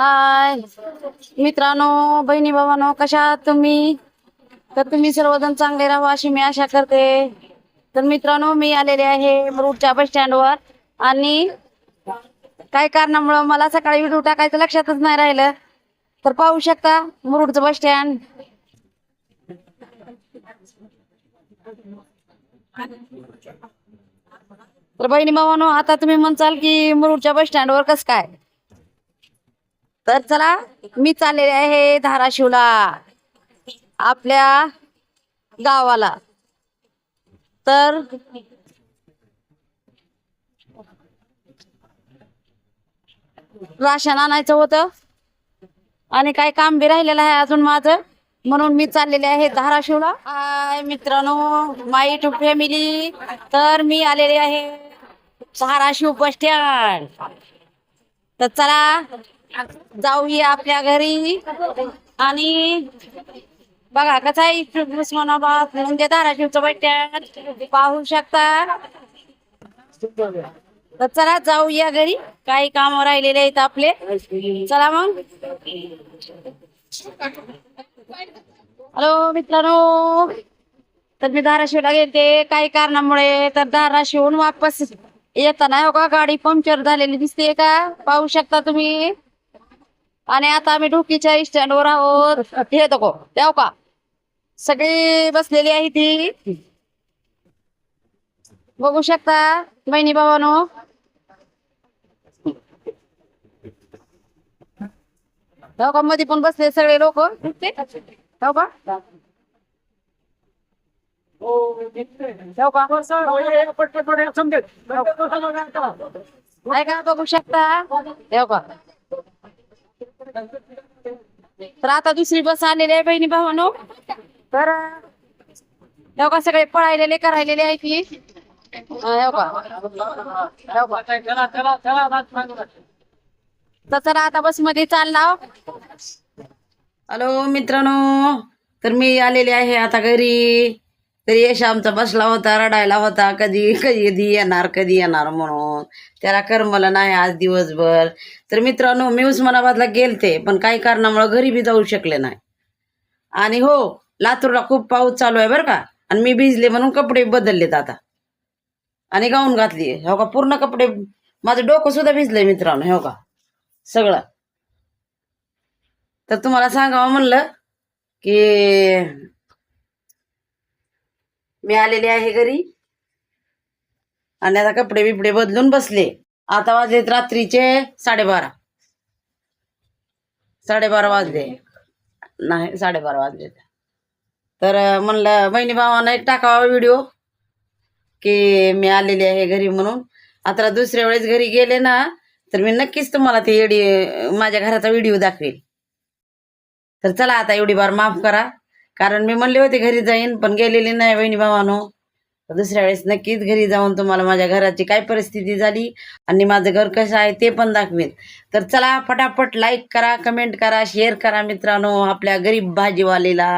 हाय. मित्रांनो बहिणी बाबांनो कशा आहात तुम्ही? तर तुम्ही सर्वजण चांगले राहा अशी मी आशा करते. तर मित्रांनो मी आलेले आहे मुरुडच्या बस स्टँडवर आणि काही कारणामुळं मला सकाळी व्हिडिओ टाकायचं लक्षातच नाही राहिलं? तर पाहू शकता मुरुडचं बस स्टँड तर बहिणी बाबांनो आता तुम्ही म्हणसाल की मुरुडच्या बस स्टँडवर कसं काय? तर चला मी चाललेले आहे धाराशिवला आपल्या गावाला. तर राशन आणायचं होतं आणि काही काम बी राहिलेलं आहे अजून माझं. म्हणून मी चाललेले आहे धाराशिवला. हाय मित्रांनो माय टू फॅमिली तर मी आलेले आहे धाराशिव बस स्टँड. तर चला जाऊया आपल्या घरी. आणि बघा कसा आहे उस्मानाबाद म्हणजे धाराशिवचं बैठक. पाहू शकता. तर चला जाऊया घरी. काही काम राहिलेले आहेत आपले. चला मग. हॅलो मित्रांनो. तर मी धाराशिवला गेलते. काही कारणामुळे तर धाराशिवून वापस येताना हो का? गाडी पंक्चर झालेली दिसते का? पाहू शकता तुम्ही. आणि आता आम्ही ढोकीच्या स्टँडवर आहोत. हे देखो तेव्हा का? सगळी बसलेली आहे ती. बघू शकता बहिणी बाबानो तेव्हा का मध्ये पण बसले सगळे लोक? तेव्हा का? का? नाही का? बघू शकता. तेव्हा का? तर आता दुसरी बस आलेली आहे बहिणी भावानो. तर का सगळे पळायलेले करायलेले आहे की तर चला आता बसमध्ये चालला. हॅलो मित्रांनो तर मी आलेली आहे आता घरी. तर यश आमचा बसला होता रडायला होता कधी कधी येणार कधी येणार म्हणून. त्याला करमलं नाही आज दिवसभर. तर मित्रांनो मी उस्मानाबादला गेलते पण काही कारणामुळे घरी बी जाऊ शकले नाही. आणि हो लातूरला खूप पाऊस चालू आहे बरं का. आणि मी भिजले म्हणून कपडे बदललेत आता. आणि गाऊन घातली. हो का पूर्ण कपडे माझं डोकं सुद्धा भिजलंय मित्रांनो हो का. सगळं. तर तुम्हाला सांगावं म्हणलं की मी आलेले आहे घरी. आणि आता कपडे बिपडे बदलून बसले. आता वाजलेत रात्रीचे साडेबारा. साडेबारा वाजले. नाही साडेबारा वाजले. तर म्हणलं बहिणी भावानं एक टाकावा व्हिडिओ की मी आलेली आहे घरी म्हणून. आता दुसऱ्या वेळेस घरी गेले ना तर मी नक्कीच तुम्हाला ते एडी माझ्या घराचा व्हिडिओ दाखवेल. तर चला आता एवढी बार माफ करा. कारण मी म्हणले होते घरी जाईन पण गेलेली नाही बहिणी भावानो. दुसऱ्या वेळेस नक्कीच घरी जाऊन तुम्हाला माझ्या घराची काय परिस्थिती झाली आणि माझं घर कसं आहे ते पण दाखवेन. तर चला फटाफट लाईक करा कमेंट करा शेअर करा मित्रांनो आपल्या गरीब भाजीवालेला.